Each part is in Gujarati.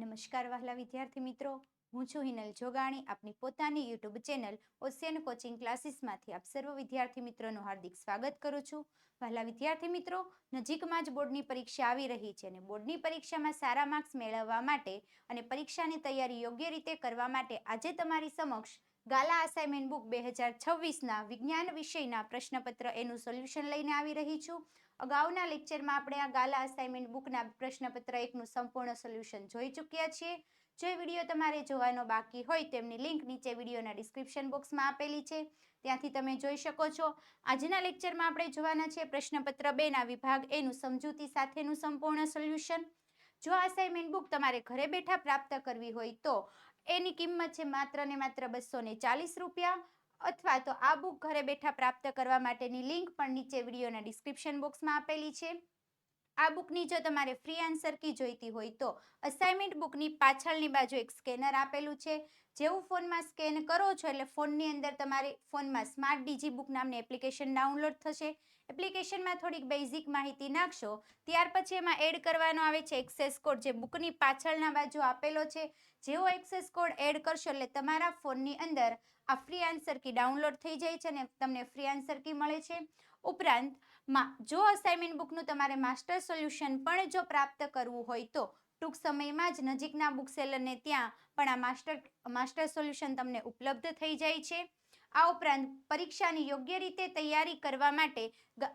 નમસ્કાર વહાલા વિદ્યાર્થી મિત્રો. હું છું હિનલ જોગાણી. આપની પોતાની યુટ્યુબ ચેનલ ઓશિયન કોચિંગ ક્લાસીસમાંથી આપ સર્વ વિદ્યાર્થી મિત્રોનું હાર્દિક સ્વાગત કરું છું. વહાલા વિદ્યાર્થી મિત્રો, નજીકમાં જ બોર્ડની પરીક્ષા આવી રહી છે અને બોર્ડની પરીક્ષામાં સારા માર્ક્સ મેળવવા માટે અને પરીક્ષાની તૈયારી યોગ્ય રીતે કરવા માટે આજે તમારી સમક્ષ ગાલા અસાઇનમેન્ટ બુક બે હજાર છવ્વીસના વિજ્ઞાન વિષયના પ્રશ્નપત્ર એનું સોલ્યુશન લઈને આવી રહી છું. અગાઉના લેક્ચરમાં આપણે આ ગાલા અસાઇનમેન્ટ બુકના પ્રશ્નપત્ર એકનું સંપૂર્ણ સોલ્યુશન જોઈ ચૂક્યા છીએ. જો વીડિયો તમારે જોવાનો બાકી હોય તેમની લિંક નીચે વિડીયોના ડિસ્ક્રિપ્શન બોક્સમાં આપેલી છે. ત્યાંથી તમે જોઈ શકો છો. આજના લેક્ચરમાં આપણે જોવાના છે પ્રશ્નપત્ર બેના વિભાગ એનું સમજૂતી સાથેનું સંપૂર્ણ સોલ્યુશન જો અસાઇનમેન્ટ બુક તમારે ઘરે બેઠા પ્રાપ્ત કરવી હોય તો એની કિંમત છે માત્ર ને માત્ર બસો ચાલીસ રૂપિયા અથવા તો આ બુક ઘરે બેઠા પ્રાપ્ત કરવા માટેની લિંક પણ નીચે વિડીયોના ડિસ્ક્રિપ્શન બોક્સમાં આપેલી છે. આ બુકની જો તમારે ફ્રી આન્સર કી જોઈતી હોય તો અસાઇનમેન્ટ બુકની પાછળની બાજુ એક સ્કેનર આપેલું છે. જેવું ફોનમાં સ્કેન કરો છો એટલે ફોનની અંદર તમારે ફોનમાં સ્માર્ટ ડીજી બુક નામની એપ્લિકેશન ડાઉનલોડ થશે. એપ્લિકેશનમાં થોડીક બેઝિક માહિતી નાખશો. ત્યાર પછી એમાં એડ કરવાનો આવે છે એક્સેસ કોડ જે બુકની પાછળના બાજુ આપેલો છે. જેવો એક્સેસ કોડ એડ કરશો એટલે તમારા ફોનની અંદર આ ફ્રી આન્સર કી ડાઉનલોડ થઈ જાય છે અને તમને ફ્રી આન્સર કી મળે છે. ઉપરાંત માં, જો અસાઇનમેન્ટ બુકનું તમારે માસ્ટર સોલ્યુશન પણ જો પ્રાપ્ત કરવું હોય તો ટૂંક સમયમાં જ નજીકના બુક સેલરને ત્યાં પણ આ માસ્ટર માસ્ટર સોલ્યુશન તમને ઉપલબ્ધ થઈ જાય છે. આ ઉપરાંત પરીક્ષાની યોગ્ય રીતે તૈયારી કરવા માટે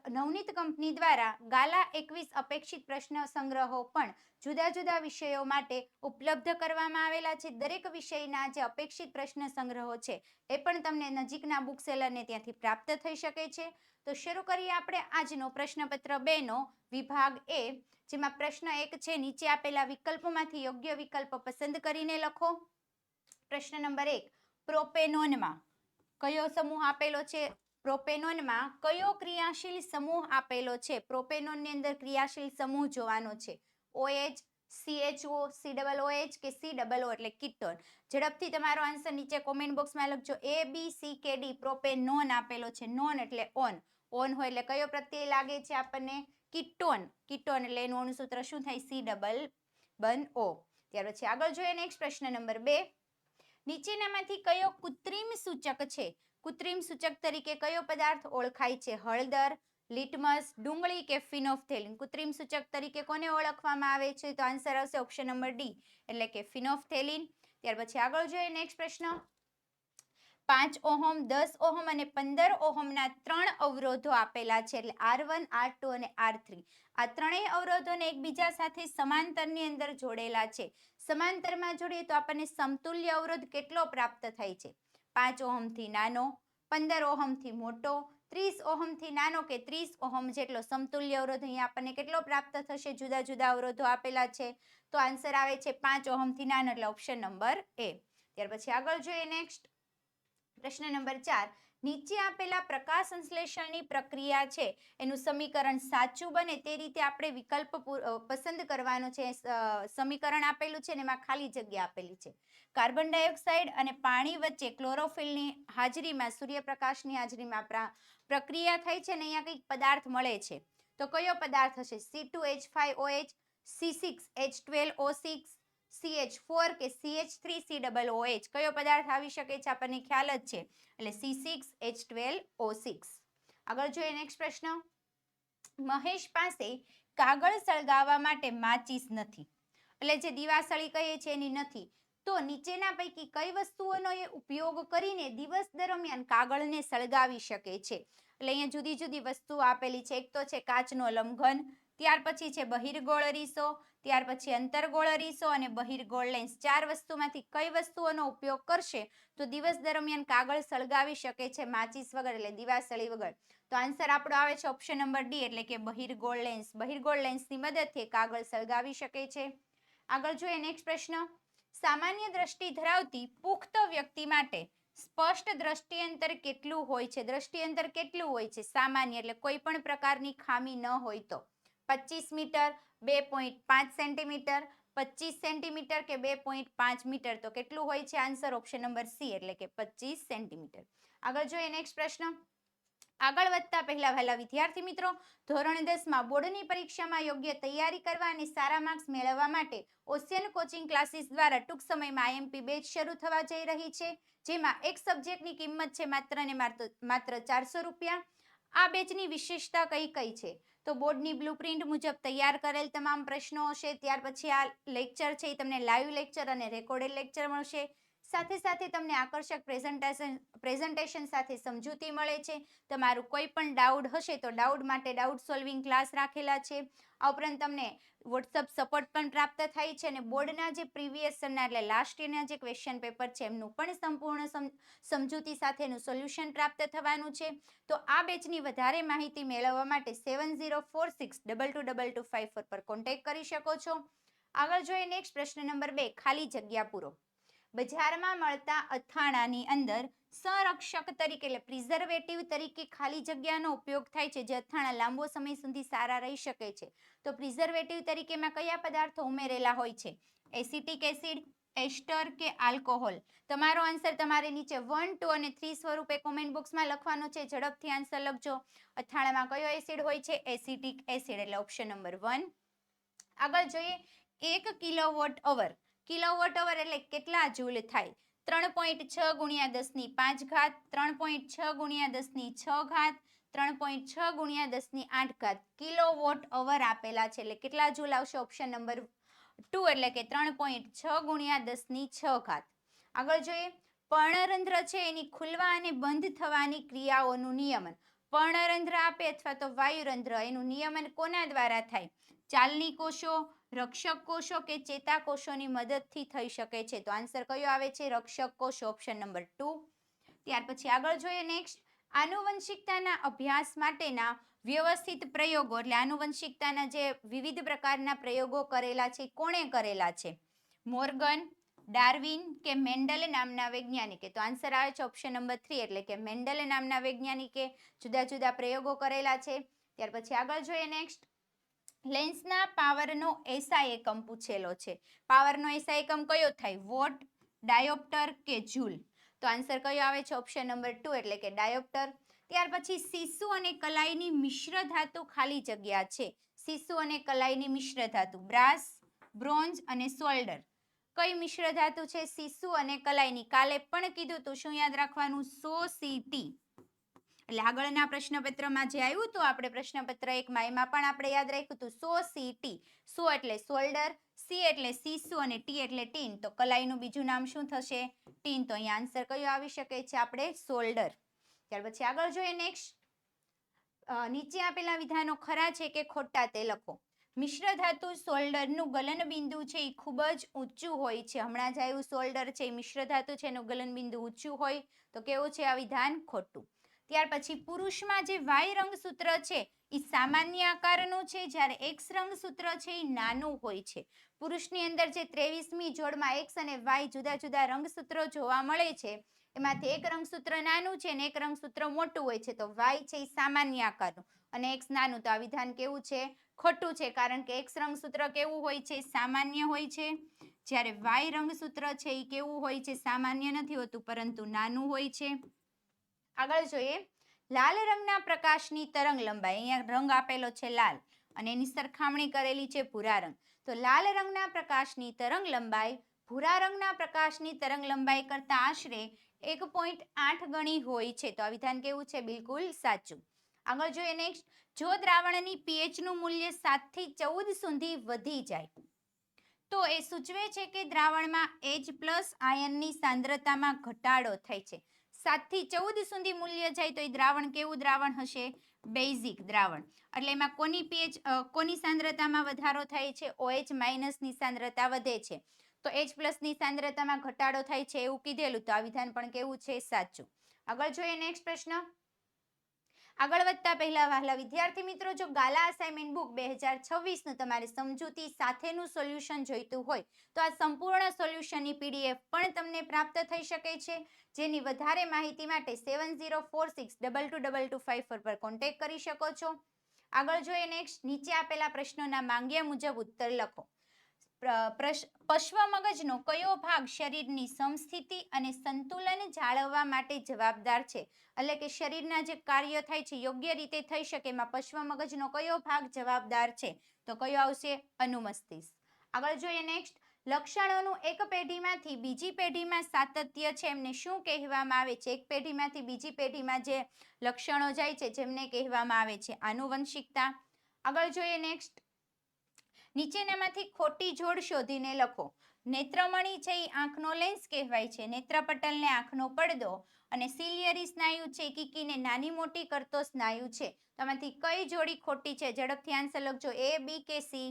નવનીત કંપની દ્વારા ગાલા એકવીસ અપેક્ષિત પ્રશ્ન સંગ્રહો પણ જુદા જુદા વિષયો માટે ઉપલબ્ધ કરવામાં આવેલા છે. દરેક વિષયના જે અપેક્ષિત પ્રશ્ન સંગ્રહો છે, એ પણ તમને નજીકના બુક સેલરને ત્યાંથી પ્રાપ્ત થઈ શકે છે. તો શરૂ કરીએ આપણે આજનો પ્રશ્નપત્ર બેનો. વિભાગ એ, જેમાં પ્રશ્ન એક છે, નીચે આપેલા વિકલ્પોમાંથી યોગ્ય વિકલ્પ પસંદ કરીને લખો. પ્રશ્ન નંબર એક, પ્રોપેનોનમાં કયો સમૂહ આપેલો છે? પ્રોપેનોનમાં કયો ક્રિયાશીલ સમૂહ આપેલો છે? પ્રોપેનોનની અંદર ક્રિયાશીલ સમૂહ જોવાનો છે. OH, CHO C double OH કે સી ડબલ ઓ એટલે કિટોન. ઝડપથી તમારો આન્સર નીચે કોમેન્ટ બોક્સમાં લખજો. એ, બી, સી, કે, ડી, પ્રોપેનોન આપેલો છે. નોન એટલે ઓન. ઓન હોય એટલે કયો પ્રત્યય લાગે છે આપણને? કિટોન કિટોન એટલે એનું અણુસૂત્ર શું થાય? સી ડબલ બન ઓ. ત્યાર પછી આગળ જોઈએ નેક્સ્ટ પ્રશ્ન નંબર બે. નીચેનામાંથી કયો કૃત્રિમ સૂચક છે? કૃત્રિમ સૂચક તરીકે કયો પદાર્થ ઓળખાય છે? હળદર, લિટમસ, ડુંગળી કે ફિનોફથેલિન? કૃત્રિમ સૂચક તરીકે કોને ઓળખવામાં આવે છે? તો આન્સર આવશે ઓપ્શન નંબર ડી. એટલે કે ફિનોફથેલિન. ત્યાર પછી આગળ જોઈએ નેક્સ્ટ પ્રશ્ન. પાંચ ઓહમ, દસ ઓહમ અને પંદર ઓહમના ત્રણ અવરોધો આપેલા છે એટલે આર વન, આર ટુ અને આર થ્રી. આ ત્રણેય અવરોધોને એકબીજા સાથે સમાંતરની અંદર જોડેલા છે. સમાંતરમાં જોડીએ તો આપણને સમતુલ્ય અવરોધ કેટલો પ્રાપ્ત થાય છે? પાંચ ઓહમથી નાનો, પંદર ઓહમથી મોટો, ત્રીસ ઓહમથી નાનો કે ત્રીસ ઓહમ જેટલો સમતુલ્ય અવરોધ અહીંયા આપણને કેટલો પ્રાપ્ત થશે? જુદા જુદા અવરોધો આપેલા છે. તો આન્સર આવે છે પાંચ ઓહમથી નાનો એટલે ઓપ્શન નંબર એ. ત્યાર પછી આગળ જોઈએ નેક્સ્ટ. પ્રશ્ન નંબર ચાર, નીચે આપેલા પ્રકાશ સંશ્લેષણની પ્રક્રિયા છે, એનું સમીકરણ સાચું બને તે રીતે આપણે વિકલ્પ પસંદ કરવાનો છે સમીકરણ આપેલું છે ને એમાં ખાલી જગ્યા આપેલી છે. કાર્બન ડાયોક્સાઇડ અને પાણી વચ્ચે ક્લોરોફિલની હાજરીમાં, સૂર્યપ્રકાશની હાજરીમાં પ્રા- પ્રક્રિયા થાય છે અને અહીંયા કંઈક પદાર્થ મળે છે. તો કયો પદાર્થ હશે? C two H five O H C six H twelve O six CH four કે CH three C double O કયો પદાર્થ આવી શકે છે આપણને ખ્યાલ જ છે. એટલે C six H twelve O six આગળ જોઈએ નેક્સ્ટ પ્રશ્ન. મહેશ પાસે કાગળ સળગાવવા માટે માચીસ નથી. એટલે જે દિવાસળી કહીએ છીએ એની નથી. તો નીચેના પૈકી કઈ વસ્તુઓનો એ ઉપયોગ કરીને દિવસ દરમિયાન કાગળને સળગાવી શકે છે? એટલે અહીંયા જુદી જુદી વસ્તુઓ આપેલી છે. એક તો છે કાચનો લંઘન ત્યાર પછી છે બહિર્ગોળ અરીસો ત્યાર પછી અંતરગોળ અરીસો અને બહિર્ગોળ લેન્સ ચાર વસ્તુમાંથી કઈ વસ્તુઓનો ઉપયોગ કરશે તો દિવસ દરમિયાન કાગળ સળગાવી શકે છે, માચીસ વગર એટલે દિવાસળી વગર. તો આન્સર આપણો આવે છે ઓપ્શન નંબર ડી એટલે કે બહિર્ગોળ લેન્સ બહિર્ગોળ લેન્સની મદદથી કાગળ સળગાવી શકે છે. આગળ જોઈએ નેક્સ્ટ પ્રશ્ન. સામાન્ય દ્રષ્ટિ ધરાવતી પુખ્ત વ્યક્તિ માટે સ્પષ્ટ દ્રષ્ટિ અંતર કેટલું હોય છે? દ્રષ્ટિઅંતર કેટલું હોય છે? સામાન્ય એટલે કોઈ પણ પ્રકારની ખામી ન હોય તો. પચીસ મીટર, બે પોઈન્ટ પાંચ સેન્ટીમીટર, પચીસ સેન્ટીમીટર કે બે પોઈન્ટ પાંચ મીટર? તો કેટલું હોય છે આન્સર? ઓપ્શન નંબર સી, એટલે કે પચીસ સેન્ટીમીટર. આગળ જોઈએ નેક્સ્ટ પ્રશ્ન. આગળ વધતા પહેલા વહેલા વિદ્યાર્થી મિત્રો, ધોરણ દસમાં બોર્ડની પરીક્ષામાં યોગ્ય તૈયારી કરવા અને સારા માર્ક્સ મેળવવા માટે ઓશિયન કોચિંગ ક્લાસીસ દ્વારા ટૂંક સમયમાં આઈએમપી બેચ શરૂ થવા જઈ રહી છે, જેમાં એક સબ્જેક્ટની કિંમત છે માત્ર ને માત્ર ચારસો રૂપિયા. આ બેચની વિશેષતા કઈ કઈ છે? તો બોર્ડની બ્લુપ્રિન્ટ મુજબ તૈયાર કરેલ તમામ પ્રશ્નો હશે. ત્યાર પછી આ લેક્ચર છે એ તમને લાઈવ લેક્ચર અને રેકોર્ડેડ લેક્ચર મળશે. સાથે સાથે તમને આકર્ષક પ્રેઝન્ટેશન પ્રેઝન્ટેશન સાથે સમજૂતી મળે છે. તમારું કોઈ પણ ડાઉટ હશે તો ડાઉટ માટે ડાઉટ સોલ્વિંગ ક્લાસ રાખેલા છે. આ ઉપરાંત તમને વોટ્સઅપ સપોર્ટ પણ પ્રાપ્ત થાય છે અને બોર્ડના જે પ્રીવિયસ સરના એટલે લાસ્ટ યરના જે ક્વેશ્ચન પેપર છે એમનું પણ સંપૂર્ણ સમજૂતી સાથેનું સોલ્યુશન પ્રાપ્ત થવાનું છે. તો આ બેચની વધારે માહિતી મેળવવા માટે seven zero four six double two double two five four પર કોન્ટેક્ટ કરી શકો છો. આગળ જોઈએ નેક્સ્ટ પ્રશ્ન નંબર બે, ખાલી જગ્યા પૂરો. બજારમાં મળતા અથાણાની અંદર સંરક્ષક તરીકે એટલે પ્રિઝર્વેટિવ તરીકે ખાલી જગ્યાનો ઉપયોગ થાય છે, જે અથાણા લાંબો સમય સુધી સારા રહી શકે છે. તો પ્રિઝર્વેટિવ તરીકેમાં કયા પદાર્થો ઉમેરેલા હોય છે? એસિટિક એસિડ એસ્ટર કે આલ્કોહોલ તમારો આન્સર તમારે નીચે વન ટુ અને થ્રી સ્વરૂપે કોમેન્ટ બોક્સમાં લખવાનો છે. ઝડપથી આન્સર લખજો. અથાણામાં કયો એસિડ હોય છે? એસિટિક એસિડ એટલે ઓપ્શન નંબર વન આગળ જોઈએ, એક kilo watt hour kilowatt hour એટલે કેટલા જૂલ થાય? ત્રણ પોઈન્ટ છ ગુણ્યા દસની પાંચ ઘાત, ત્રણ પોઈન્ટ છ ગુણ્યા દસની છ ઘાત, ત્રણ પોઈન્ટ છ ગુણ્યા દસની આઠ ઘાત. કિલોવોટ અવર આપેલા છે એટલે કેટલા જૂલ આવશે? ઓપ્શન નંબર ટુ એટલે કે ત્રણ પોઈન્ટ છ ગુણ્યા દસની છ ઘાત. આગળ જોઈએ. પર્ણરંધ્ર છે, એની ખુલવા અને બંધ થવાની ક્રિયાઓનું નિયમન. પર્ણરંધ્ર આપે અથવા તો વાયુરંધ્ર, એનું નિયમન કોના દ્વારા થાય? ચાલની કોષો રક્ષક કોષો કે ચેતાકોષોની મદદથી થઈ શકે છે? તો આન્સર કયો આવે છે? રક્ષક કોષ ઓપ્શન નંબર ટુ ત્યાર પછી આગળ જોઈએ નેક્સ્ટ આનુવંશિકતાના અભ્યાસ માટેના વ્યવસ્થિત પ્રયોગો, એટલે આનુવંશિકતાના જે વિવિધ પ્રકારના પ્રયોગો કરેલા છે, કોણે કરેલા છે? મોર્ગન, ડાર્વિન કે મેન્ડલ નામના વૈજ્ઞાનિકે? તો આન્સર આવે છે ઓપ્શન નંબર થ્રી એટલે કે મેન્ડલ નામના વૈજ્ઞાનિકે જુદા જુદા પ્રયોગો કરેલા છે. ત્યાર પછી આગળ જોઈએ નેક્સ્ટ લેન્સના પાવરનો એસઆઈ એકમ પૂછેલો છે. પાવરનો એસઆઈ એકમ કયો થાય? વોટ, ડાયોપ્ટર કે જૂલ? તો આન્સર કયો આવે છે? ઓપ્શન નંબર ટુ, એટલે કે ડાયોપ્ટર. ત્યાર પછી સીસુ અને કલાઈની મિશ્ર ધાતુ ખાલી જગ્યા છે. સીસુ અને કલાઈની મિશ્ર ધાતુ, બ્રાસ, બ્રોન્ઝ અને સોલ્ડર. કઈ મિશ્ર ધાતુ છે? સીસુ અને કલાઈની. કાલે પણ કીધું તું, શું યાદ રાખવાનું? સો સીટી એટલે આગળના પ્રશ્નપત્રમાં જે આવ્યું હતું, આપણે પ્રશ્નપત્ર એકમાં એમાં પણ આપણે યાદ રાખ્યું હતું, સો સી ટી. સો એટલે સોલ્ડર, સી એટલે સીસુ અને ટી એટલે ટીન. તો કલાઈનું બીજું નામ શું થશે? ટીન. તો અહીંયા આન્સર કયો આવી શકે છે? આપણે સોલ્ડર. ત્યાર પછી આગળ જોઈએ નેક્સ્ટ નીચે આપેલા વિધાનો ખરા છે કે ખોટા તે લખો. મિશ્ર ધાતુ સોલ્ડરનું ગલન બિંદુ છે એ ખૂબ જ ઊંચું હોય છે. હમણાં જ આવ્યું સોલ્ડર છે મિશ્ર ધાતુ છે એનું ગલન બિંદુ ઊંચું હોય. તો કેવું છે આ વિધાન? ખોટું. ત્યાર પછી પુરુષમાં જે વાય રંગસૂત્ર છે એ સામાન્ય આકારનું છે, જ્યારે એક્સ રંગસૂત્ર છે એ નાનું હોય છે. પુરુષની અંદર જે ત્રેવીસમી જોડમાં એક્સ અને વાય જુદા જુદા રંગસૂત્રો જોવા મળે છે, એમાંથી એક રંગસૂત્ર નાનું છે અને એક રંગસૂત્ર મોટું હોય છે, તો વાય છે એ સામાન્ય આકારનું. અને એક્સ નાનું, તો આ વિધાન કેવું છે? ખોટું છે, કારણ કે એક્સ રંગસૂત્ર કેવું હોય છે? સામાન્ય હોય છે. જ્યારે વાય રંગસૂત્ર છે એ કેવું હોય છે? સામાન્ય નથી હોતું, પરંતુ નાનું હોય છે. આગળ જોઈએ. લાલ રંગના પ્રકાશની તરંગ લંબાઈ, અહીંયા રંગ આપેલો છે લાલ અને એની સરખામણી કરેલી છે ભૂરા રંગ. તો લાલ રંગના પ્રકાશની તરંગ લંબાઈ, ભૂરા રંગના પ્રકાશની તરંગ લંબાઈ કરતાં આશરે એક પોઈન્ટ આઠ ગણી હોય છે. તો આ વિધાન કેવું છે? બિલકુલ સાચું. આગળ જોઈએ નેક્સ્ટ જો દ્રાવણની પીએચનું મૂલ્ય સાતથી ચૌદ સુધી વધી જાય, તો એ સૂચવે છે કે દ્રાવણમાં એચ પ્લસ આયનની સાંદ્રતામાં ઘટાડો થાય છે. સાતથી ચૌદ સુધી મૂલ્ય જાય તો એ દ્રાવણ કેવું દ્રાવણ હશે? બેઝિક દ્રાવણ. એટલે એમાં કોની પીએચ કોની સાંદ્રતામાં વધારો થાય છે? ઓએચ માઇનસની સાંદ્રતા વધે છે. તો એચ પ્લસની સાંદ્રતામાં ઘટાડો થાય છે એવું કીધેલું, તો આ વિધાન પણ કેવું છે? સાચું. આગળ જોઈએ નેક્સ્ટ પ્રશ્ન. આગળ વધતા પહેલા વહાલા વિદ્યાર્થી મિત્રો, જો ગાલા અસાઇનમેન્ટ બુક બે હજાર છવ્વીસનું તમારે સમજૂતી સાથેનું સોલ્યુશન જોઈતું હોય, તો આ સંપૂર્ણ સોલ્યુશનની પીડીએફ પણ તમને પ્રાપ્ત થઈ શકે છે. જેની વધારે માહિતી માટે seven zero four six double two double two five four પર કોન્ટેક્ટ કરી શકો છો. આગળ જોઈએ નેક્સ્ટ નીચે આપેલા પ્રશ્નોના માંગ્યા મુજબ ઉત્તર લખો. પશ્વ મગજનો કયો ભાગ શરીરની સમસ્થિતિ અને સંતુલન જાળવવા માટે જવાબદાર છે? એટલે કે શરીરના જે કાર્ય થાય છે, યોગ્ય રીતે થઈ શકે એમાં પશ્વ મગજનો કયો ભાગ જવાબદાર છે? તો કયો આવશે? અનુમસ્તિષ્ક. આગળ જોઈએ નેક્સ્ટ. લક્ષણોનું એક પેઢીમાંથી બીજી પેઢીમાં સાતત્ય છે, એમને શું કહેવામાં આવે છે? એક પેઢીમાંથી બીજી પેઢીમાં જે લક્ષણો જાય છે, જેમને કહેવામાં આવે છે, આનુવંશિકતા. આગળ જોઈએ નેક્સ્ટ. નીચેનામાંથી ખોટી જોડ શોધીને લખો. નેત્રમણી છે એ આંખનો લેન્સ કહેવાય છે. નેત્રપટલને આંખનો પડદો અને સિલિયરી સ્નાયુ છે કિકીને નાની મોટી કરતો સ્નાયુ છે. તો આમાંથી કઈ જોડી ખોટી છે? ઝડપથી આન્સર લખજો. એ બી કે સી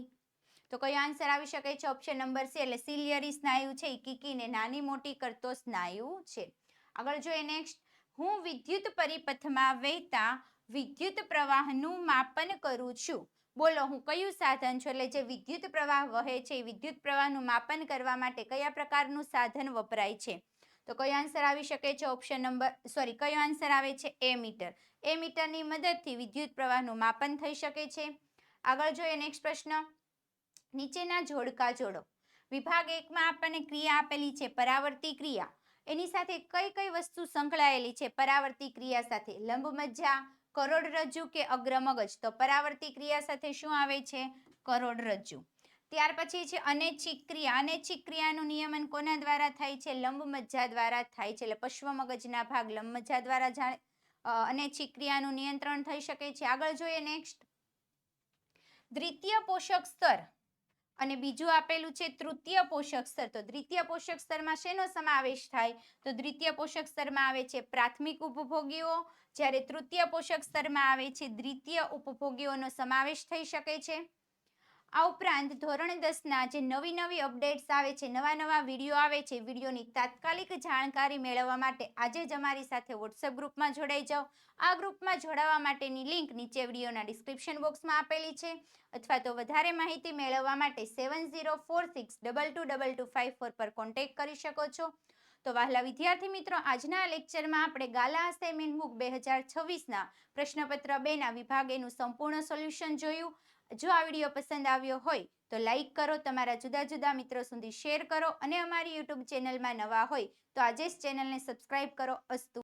તો કયો આન્સર આવી શકે છે? ઓપ્શન નંબર સી એટલે સિલિયરી સ્નાયુ છે એ કીકીને નાની મોટી કરતો સ્નાયુ છે. આગળ જોઈએ નેક્સ્ટ હું વિદ્યુત પરિપથમાં વહેતા વિદ્યુત પ્રવાહનું માપન કરું છું. બોલો, હું કયું સાધન છું? એટલે જે વિદ્યુત પ્રવાહ વહે છે, એ વિદ્યુત પ્રવાહનું માપન કરવા માટે કયા પ્રકારનું સાધન વપરાય છે? તો કયો આન્સર આવી શકે છે? ઓપ્શન નંબર સોરી કયો આન્સર આવે છે? એ મીટર એ મીટરની મદદથી વિદ્યુત પ્રવાહનું માપન થઈ શકે છે. આગળ જોઈએ નેક્સ્ટ પ્રશ્ન. નીચેના જોડકા જોડો. વિભાગ એકમાં આપણને ક્રિયા આપેલી છે, પરાવર્તી ક્રિયા. એની સાથે કઈ કઈ વસ્તુ સંકળાયેલી છે, પરાવર્તી ક્રિયા સાથે? લંબમજ્જા કરોડરજ્જુ કે અગ્રમગજ તો પરાવર્તી ક્રિયા સાથે શું આવે છે? કરોડરજ્જુ ત્યાર પછી છે અનૈચ્છિક ક્રિયા. અનૈચ્છિક ક્રિયાનું નિયમન કોના દ્વારા થાય છે? લંબમજ્જા દ્વારા થાય છે. એટલે પશ્વ મગજના ભાગ લંબમજ્જા દ્વારા અનૈચ્છિક ક્રિયાનું નિયંત્રણ થઈ શકે છે. આગળ જોઈએ નેક્સ્ટ. દ્વિતીય પોષક સ્તર. અને બીજું આપેલું છે તૃતીય પોષક સ્તર. તો દ્વિતીય પોષક સ્તરમાં શેનો સમાવેશ થાય? તો દ્વિતીય પોષક સ્તરમાં આવે છે પ્રાથમિક ઉપભોગીઓ. જ્યારે તૃતીય પોષક સ્તરમાં આવે છે દ્વિતીય ઉપભોગીઓનો સમાવેશ થઈ શકે છે. આ ઉપરાંત ધોરણ દસના જે નવી નવી અપડેટ્સ આવે છે, નવા નવા વીડિયો આવે છે, વિડીયોની તાત્કાલિક જાણકારી મેળવવા માટે આજે જ અમારી સાથે વોટ્સએપ ગ્રુપમાં જોડાઈ જાઓ. આ ગ્રુપમાં જોડાવા માટેની લિંક નીચે વિડીયોના ડિસ્ક્રિપ્શન બોક્સમાં આપેલી છે અથવા તો વધારે માહિતી મેળવવા માટે seven zero four six double two double two five four પર કોન્ટેક્ટ કરી શકો છો. તો વહાલા વિદ્યાર્થી મિત્રો, આજના લેક્ચરમાં આપણે ગાલા અસાઇનમેન્ટ બુક બે હજાર છવ્વીસના પ્રશ્નપત્ર બેના વિભાગ એનું સંપૂર્ણ સોલ્યુશન જોયું. જો આ વીડિયો પસંદ આવ્યો હોય તો લાઈક કરો, તમારા જુદા જુદા મિત્રો સુધી શેર કરો અને અમારી યુટ્યુબ ચેનલમાં નવા હોય તો આજે જ ચેનલને સબસ્ક્રાઈબ કરો. અસ્તુ